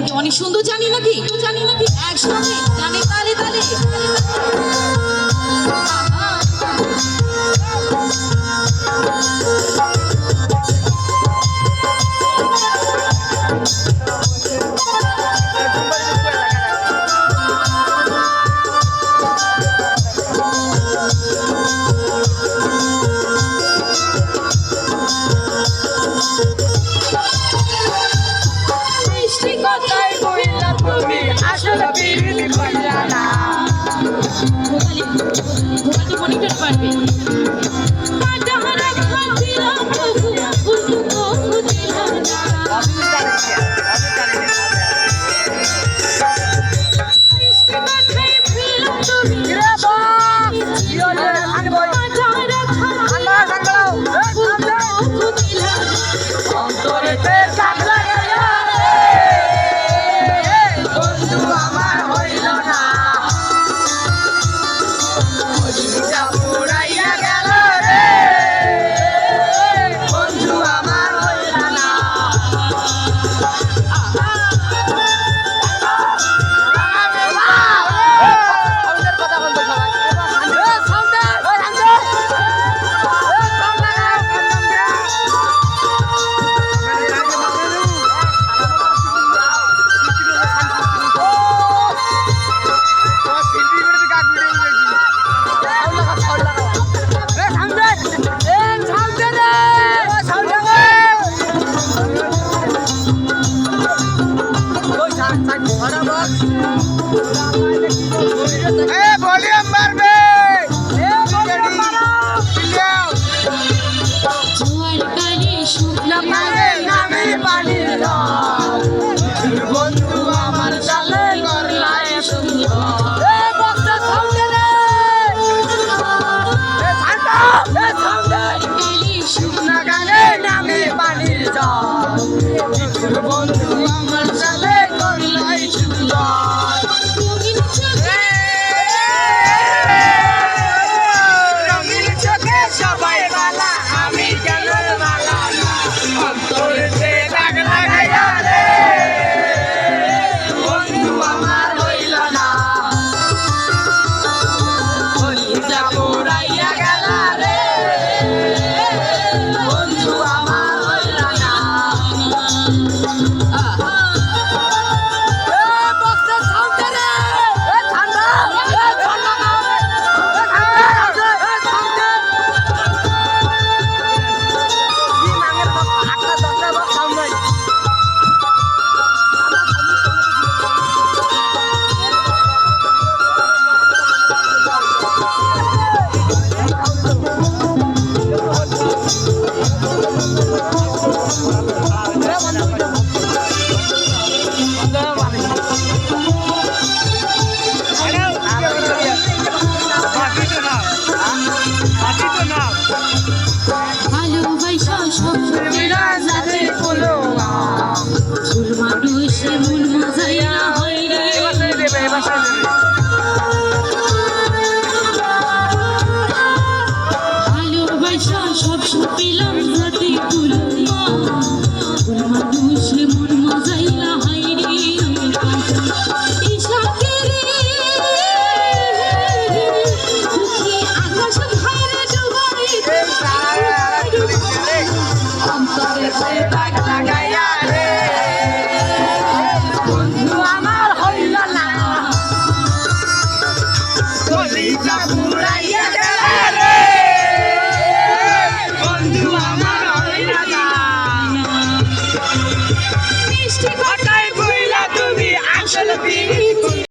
আমি অনেক সুন্দর জানি নাকি জানি নাকি? একসঙ্গে গানে তালে তালে। ভোকালে ভোকালে মনিটর পারবে। and what about